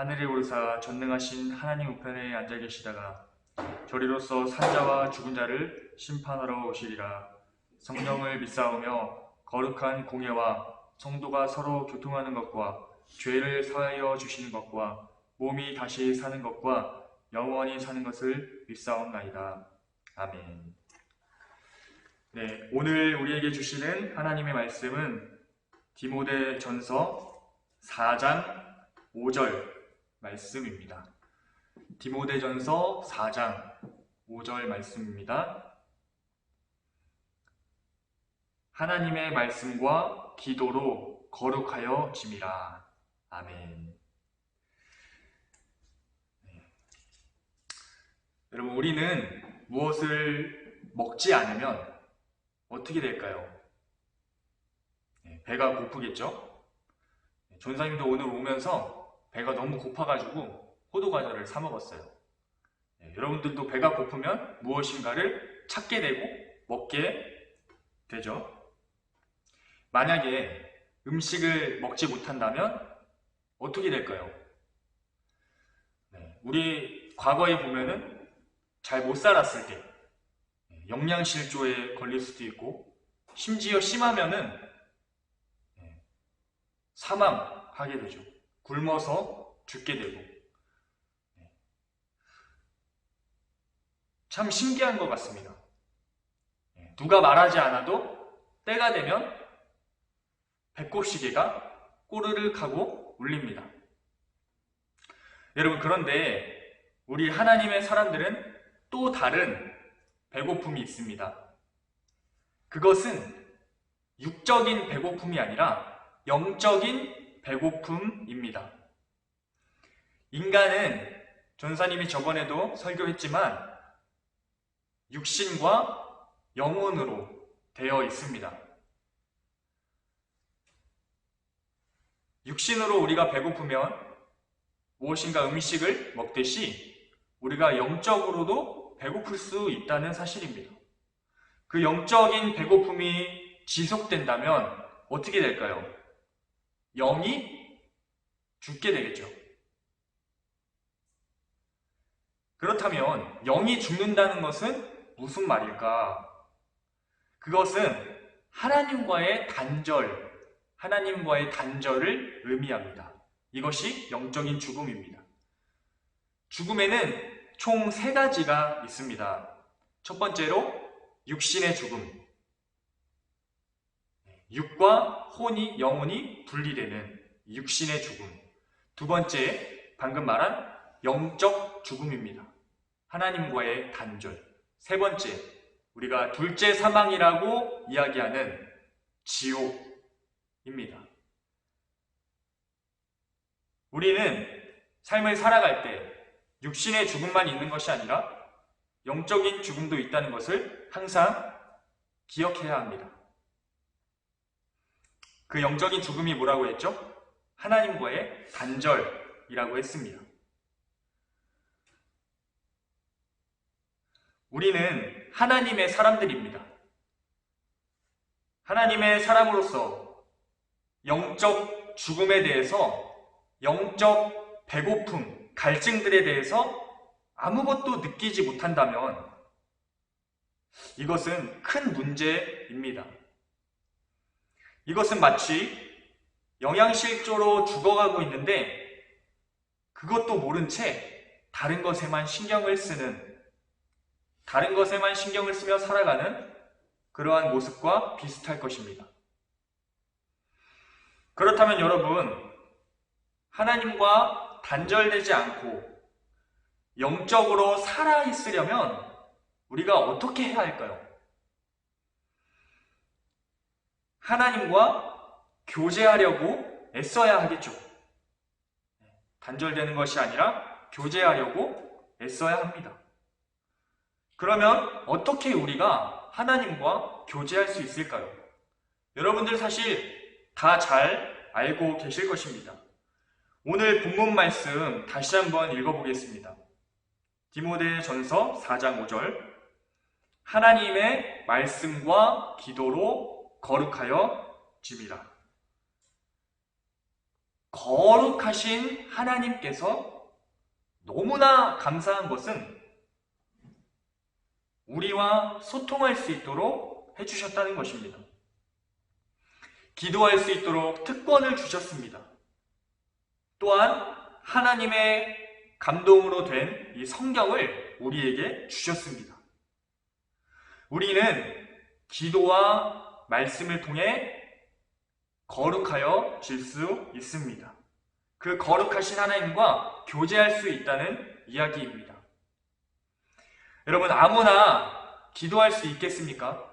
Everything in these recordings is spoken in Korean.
하늘에 오르사 전능하신 하나님 우편에 앉아 계시다가 저리로서 산자와 죽은 자를 심판하러 오시리라 성령을 믿사오며 거룩한 공예와 성도가 서로 교통하는 것과 죄를 사하여 주시는 것과 몸이 다시 사는 것과 영원히 사는 것을 믿사옵나이다. 아멘. 네, 오늘 우리에게 주시는 하나님의 말씀은 디모데 전서 4장 5절 말씀입니다. 디모데 전서 4장 5절 말씀입니다. 하나님의 말씀과 기도로 거룩하여 짐이라. 아멘. 네. 여러분, 우리는 무엇을 먹지 않으면 어떻게 될까요? 네, 배가 고프겠죠? 네, 전사님도 오늘 오면서 배가 너무 고파가지고 호두과자를 사 먹었어요. 네, 여러분들도 배가 고프면 무엇인가를 찾게 되고 먹게 되죠. 만약에 음식을 먹지 못한다면 어떻게 될까요? 네, 우리 과거에 보면은 잘 못 살았을 때 네, 영양실조에 걸릴 수도 있고 심지어 심하면은 네, 사망하게 되죠. 굶어서 죽게 되고 네. 참 신기한 것 같습니다. 네, 누가 말하지 않아도 때가 되면 배꼽시계가 꼬르륵 하고 울립니다. 여러분 그런데 우리 하나님의 사람들은 또 다른 배고픔이 있습니다. 그것은 육적인 배고픔이 아니라 영적인 배고픔입니다. 인간은 전사님이 저번에도 설교했지만 육신과 영혼으로 되어 있습니다. 육신으로 우리가 배고프면 무엇인가 음식을 먹듯이 우리가 영적으로도 배고플 수 있다는 사실입니다. 그 영적인 배고픔이 지속된다면 어떻게 될까요? 영이 죽게 되겠죠. 그렇다면 영이 죽는다는 것은 무슨 말일까? 그것은 하나님과의 단절, 하나님과의 단절을 의미합니다. 이것이 영적인 죽음입니다. 죽음에는 총 세 가지가 있습니다. 첫 번째로 육신의 죽음. 육과 혼이, 영혼이 분리되는 육신의 죽음. 두 번째, 방금 말한 영적 죽음입니다. 하나님과의 단절. 세 번째, 우리가 둘째 사망이라고 이야기하는 지옥입니다. 우리는 삶을 살아갈 때 육신의 죽음만 있는 것이 아니라 영적인 죽음도 있다는 것을 항상 기억해야 합니다. 그 영적인 죽음이 뭐라고 했죠? 하나님과의 단절이라고 했습니다. 우리는 하나님의 사람들입니다. 하나님의 사람으로서 영적 죽음에 대해서 영적 배고픔, 갈증들에 대해서 아무것도 느끼지 못한다면 이것은 큰 문제입니다. 이것은 마치 영양실조로 죽어가고 있는데 그것도 모른 채 다른 것에만 신경을 쓰는 다른 것에만 신경을 쓰며 살아가는 그러한 모습과 비슷할 것입니다. 그렇다면 여러분, 하나님과 단절되지 않고 영적으로 살아있으려면 우리가 어떻게 해야 할까요? 하나님과 교제하려고 애써야 하겠죠. 단절되는 것이 아니라 교제하려고 애써야 합니다. 그러면 어떻게 우리가 하나님과 교제할 수 있을까요? 여러분들 사실 다 잘 알고 계실 것입니다. 오늘 본문 말씀 다시 한번 읽어보겠습니다. 디모데 전서 4장 5절 하나님의 말씀과 기도로 거룩하여 집이라. 거룩하신 하나님께서 너무나 감사한 것은 우리와 소통할 수 있도록 해주셨다는 것입니다. 기도할 수 있도록 특권을 주셨습니다. 또한 하나님의 감동으로 된 이 성경을 우리에게 주셨습니다. 우리는 기도와 말씀을 통해 거룩하여 질 수 있습니다. 그 거룩하신 하나님과 교제할 수 있다는 이야기입니다. 여러분, 아무나 기도할 수 있겠습니까?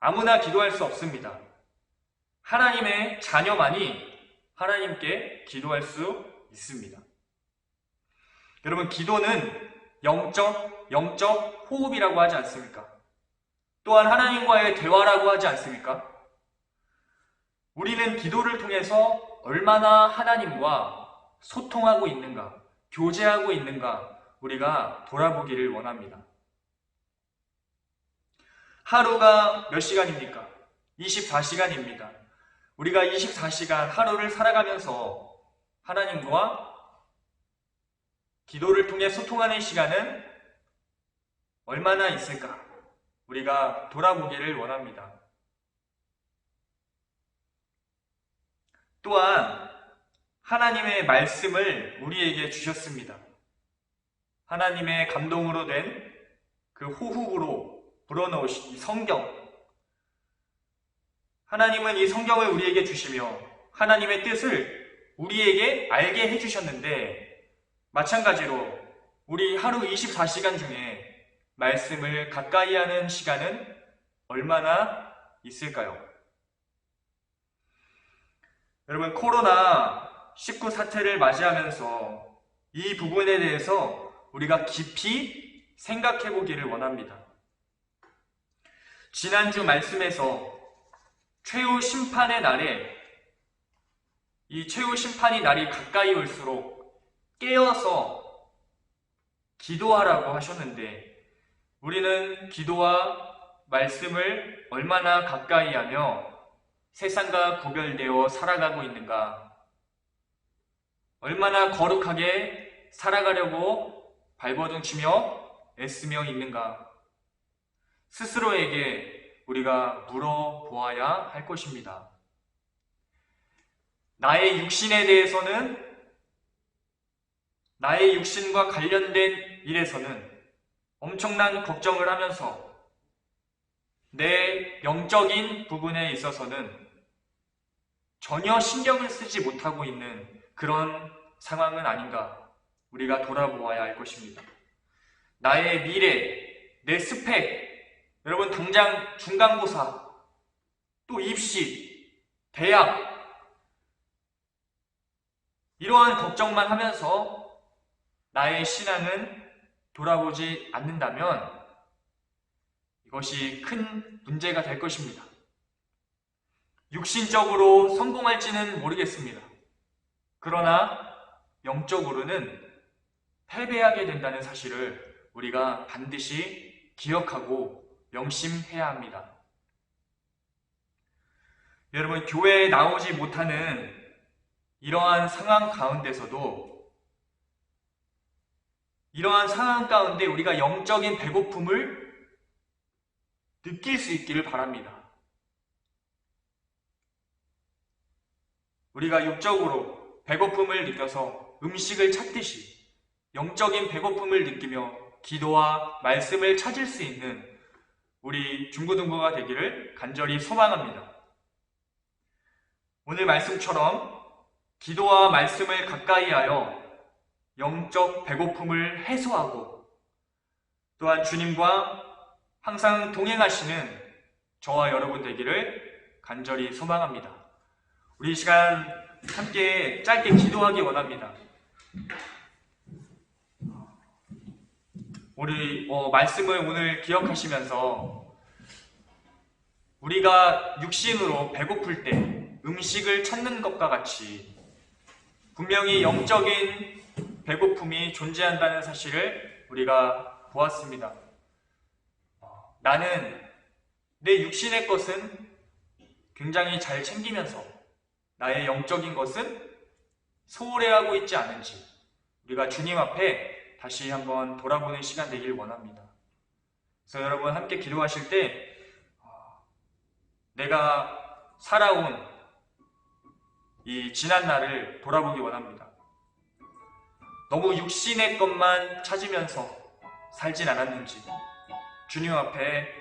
아무나 기도할 수 없습니다. 하나님의 자녀만이 하나님께 기도할 수 있습니다. 여러분, 기도는 영적, 영적 호흡이라고 하지 않습니까? 또한 하나님과의 대화라고 하지 않습니까? 우리는 기도를 통해서 얼마나 하나님과 소통하고 있는가, 교제하고 있는가, 우리가 돌아보기를 원합니다. 하루가 몇 시간입니까? 24시간입니다. 우리가 24시간 하루를 살아가면서 하나님과 기도를 통해 소통하는 시간은 얼마나 있을까? 우리가 돌아보기를 원합니다. 또한 하나님의 말씀을 우리에게 주셨습니다. 하나님의 감동으로 된 그 호흡으로 불어넣으신 이 성경. 하나님은 이 성경을 우리에게 주시며 하나님의 뜻을 우리에게 알게 해주셨는데 마찬가지로 우리 하루 24시간 중에 말씀을 가까이 하는 시간은 얼마나 있을까요? 여러분, 코로나 19 사태를 맞이하면서 이 부분에 대해서 우리가 깊이 생각해 보기를 원합니다. 지난주 말씀에서 최후 심판의 날에 이 최후 심판이 날이 가까이 올수록 깨어서 기도하라고 하셨는데 우리는 기도와 말씀을 얼마나 가까이 하며 세상과 구별되어 살아가고 있는가? 얼마나 거룩하게 살아가려고 발버둥 치며 애쓰며 있는가? 스스로에게 우리가 물어보아야 할 것입니다. 나의 육신에 대해서는 나의 육신과 관련된 일에서는 엄청난 걱정을 하면서 내 영적인 부분에 있어서는 전혀 신경을 쓰지 못하고 있는 그런 상황은 아닌가 우리가 돌아보아야 할 것입니다. 나의 미래, 내 스펙, 여러분 당장 중간고사, 또 입시, 대학 이러한 걱정만 하면서 나의 신앙은 돌아보지 않는다면 이것이 큰 문제가 될 것입니다. 육신적으로 성공할지는 모르겠습니다. 그러나 영적으로는 패배하게 된다는 사실을 우리가 반드시 기억하고 명심해야 합니다. 여러분, 교회에 나오지 못하는 이러한 상황 가운데서도 이러한 상황 가운데 우리가 영적인 배고픔을 느낄 수 있기를 바랍니다. 우리가 육적으로 배고픔을 느껴서 음식을 찾듯이 영적인 배고픔을 느끼며 기도와 말씀을 찾을 수 있는 우리 중고등부가 되기를 간절히 소망합니다. 오늘 말씀처럼 기도와 말씀을 가까이 하여 영적 배고픔을 해소하고 또한 주님과 항상 동행하시는 저와 여러분 되기를 간절히 소망합니다. 우리 이 시간 함께 짧게 기도하기 원합니다. 우리 어, 말씀을 오늘 기억하시면서 우리가 육신으로 배고플 때 음식을 찾는 것과 같이 분명히 영적인 배고픔이 존재한다는 사실을 우리가 보았습니다. 어, 나는 내 육신의 것은 굉장히 잘 챙기면서 나의 영적인 것은 소홀해하고 있지 않은지 우리가 주님 앞에 다시 한번 돌아보는 시간 되길 원합니다. 그래서 여러분 함께 기도하실 때 어, 내가 살아온 이 지난 날을 돌아보기 원합니다. 너무 육신의 것만 찾으면서 살진 않았는지 주님 앞에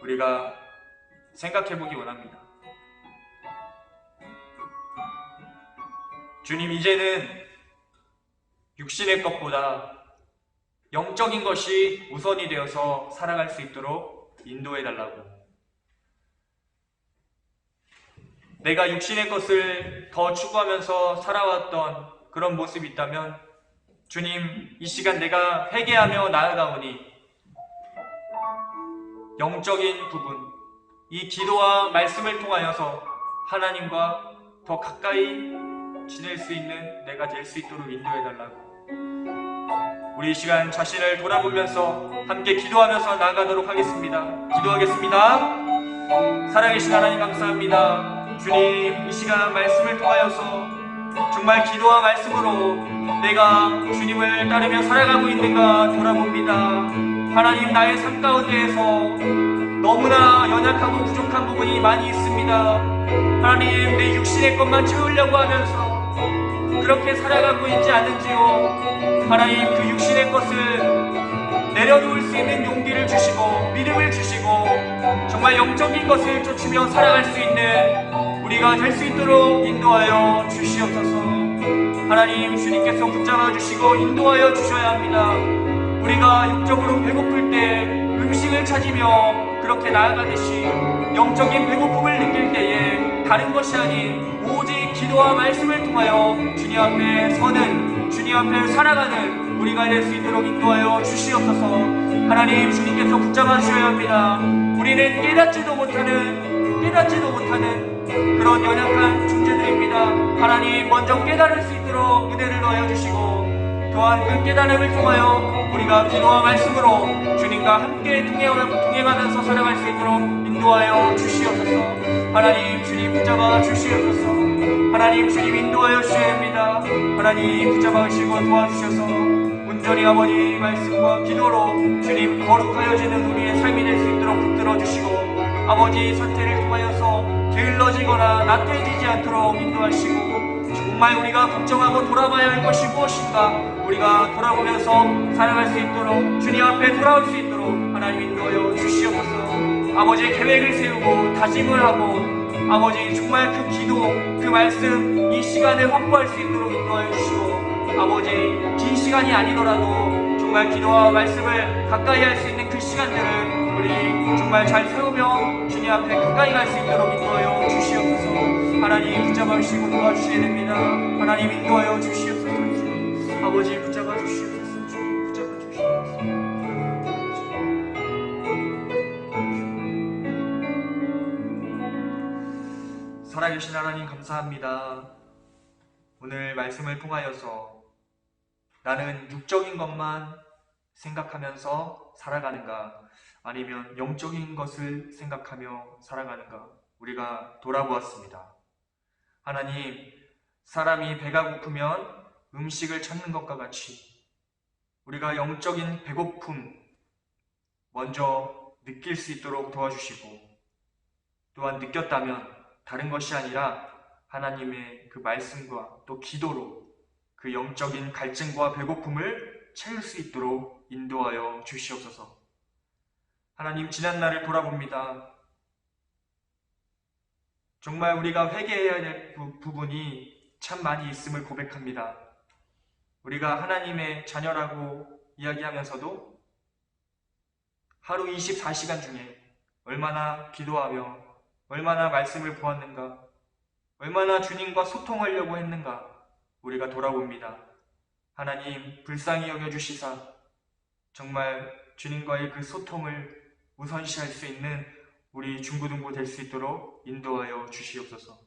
우리가 생각해 보기 원합니다. 주님, 이제는 육신의 것보다 영적인 것이 우선이 되어서 살아갈 수 있도록 인도해 달라고. 내가 육신의 것을 더 추구하면서 살아왔던 그런 모습이 있다면 주님, 이 시간 내가 회개하며 나아가오니 영적인 부분, 이 기도와 말씀을 통하여서 하나님과 더 가까이 지낼 수 있는 내가 될 수 있도록 인도해 달라고. 우리 이 시간 자신을 돌아보면서 함께 기도하면서 나아가도록 하겠습니다. 기도하겠습니다. 살아계신 하나님 감사합니다. 주님, 이 시간 말씀을 통하여서 정말 기도와 말씀으로 내가 주님을 따르며 살아가고 있는가 돌아봅니다. 하나님 나의 삶 가운데에서 너무나 연약하고 부족한 부분이 많이 있습니다. 하나님 내 육신의 것만 채우려고 하면서 그렇게 살아가고 있지 않은지요. 하나님 그 육신의 것을 내려놓을 수 있는 용기를 주시고 믿음을 주시고 정말 영적인 것을 쫓으며 살아갈 수 있는 우리가 될 수 있도록 인도하여 주시옵소서. 하나님 주님께서 붙잡아 주시고 인도하여 주셔야 합니다. 우리가 육적으로 배고플 때 음식을 찾으며 그렇게 나아가듯이 영적인 배고픔을 느낄 때에 다른 것이 아닌 오직 기도와 말씀을 통하여 주님 앞에 서는 주님 앞에 살아가는 우리가 될 수 있도록 인도하여 주시옵소서 하나님 주님께서 붙잡아 주셔야 합니다 우리는 깨닫지도 못하는 깨닫지도 못하는 그런 연약한 존재들입니다 하나님 먼저 깨달을 수 있도록 은혜를 넣어 주시고 또한 그 깨달음을 통하여 우리가 기도와 말씀으로 주님과 함께 동행하면서 살아갈 수 있도록 인도하여 주시옵소서. 하나님 주님 붙잡아 주시옵소서. 하나님 주님 인도하여 주셔야 합니다. 하나님 붙잡아 주시고 도와주셔서 온전히 아버지 말씀과 기도로 주님 거룩하여지는 우리의 삶이 될 수 있도록 붙들어 주시고 아버지 선택을 통하여서 게을러지거나 나태해지지 않도록 인도하시고 정말 우리가 걱정하고 돌아봐야 할 것이 무엇인가 우리가 돌아보면서 살아갈 수 있도록 주님 앞에 돌아올 수 있도록 하나님 인도하여 주시옵소서. 아버지의 계획을 세우고 다짐을 하고 아버지 정말 그 기도 그 말씀 이 시간을 확보할 수 있도록 인도하여 주시고 아버지 긴 시간이 아니더라도 정말 기도와 말씀을 가까이 할 수 있는 그 시간들을 우리 정말 잘 세우며 주님 앞에 가까이 갈 수 있도록 인도하여 주시옵소서. 하나님 붙잡아 주시고 도와주셔야 됩니다. 하나님 인도하여 주시옵소서. 아버지 붙잡아 주시옵소서. 살아계신 하나님 감사합니다. 오늘 말씀을 통하여서 나는 육적인 것만 생각하면서 살아가는가 아니면 영적인 것을 생각하며 살아가는가 우리가 돌아보았습니다. 하나님, 사람이 배가 고프면 음식을 찾는 것과 같이 우리가 영적인 배고픔 먼저 느낄 수 있도록 도와주시고 또한 느꼈다면 다른 것이 아니라 하나님의 그 말씀과 또 기도로 그 영적인 갈증과 배고픔을 채울 수 있도록 인도하여 주시옵소서. 하나님 지난 날을 돌아봅니다. 정말 우리가 회개해야 될 부, 부분이 참 많이 있음을 고백합니다. 우리가 하나님의 자녀라고 이야기하면서도 하루 24시간 중에 얼마나 기도하며 얼마나 말씀을 보았는가, 얼마나 주님과 소통하려고 했는가 우리가 돌아봅니다. 하나님 불쌍히 여겨주시사 정말 주님과의 그 소통을 우선시할 수 있는 우리 중고등부 될 수 있도록 인도하여 주시옵소서.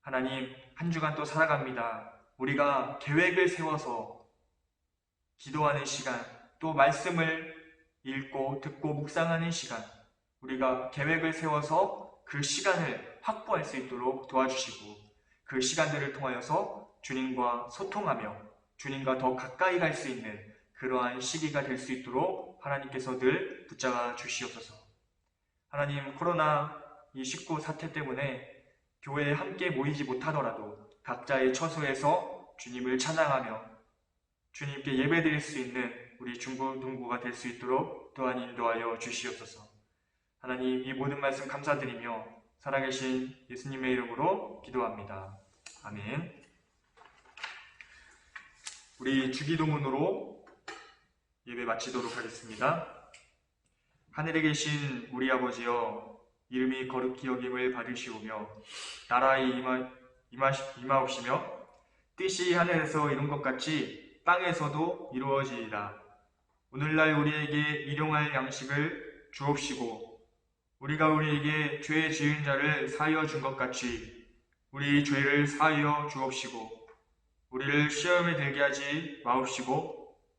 하나님, 한 주간 또 살아갑니다. 우리가 계획을 세워서 기도하는 시간, 또 말씀을 읽고 듣고 묵상하는 시간, 우리가 계획을 세워서 그 시간을 확보할 수 있도록 도와주시고, 그 시간들을 통하여서 주님과 소통하며 주님과 더 가까이 갈 수 있는 그러한 시기가 될 수 있도록 하나님께서 늘 붙잡아 주시옵소서. 하나님, 코로나 이19 사태 때문에 교회에 함께 모이지 못하더라도 각자의 처소에서 주님을 찬양하며 주님께 예배드릴 수 있는 우리 중부 동부가 될 수 있도록 또한 인도하여 주시옵소서. 하나님, 이 모든 말씀 감사드리며 살아계신 예수님의 이름으로 기도합니다. 아멘. 우리 주기도문으로 예배 마치도록 하겠습니다. 하늘에 계신 우리 아버지여 이름이 거룩히 여김을 받으시오며 나라의 임하, 임하, 임하옵시며 뜻이 하늘에서 이룬 것 같이 땅에서도 이루어지이다. 오늘날 우리에게 일용할 양식을 주옵시고 우리가 우리에게 죄 지은 자를 사하여 준 것 같이 우리 죄를 사하여 주옵시고 우리를 시험에 들게 하지 마옵시고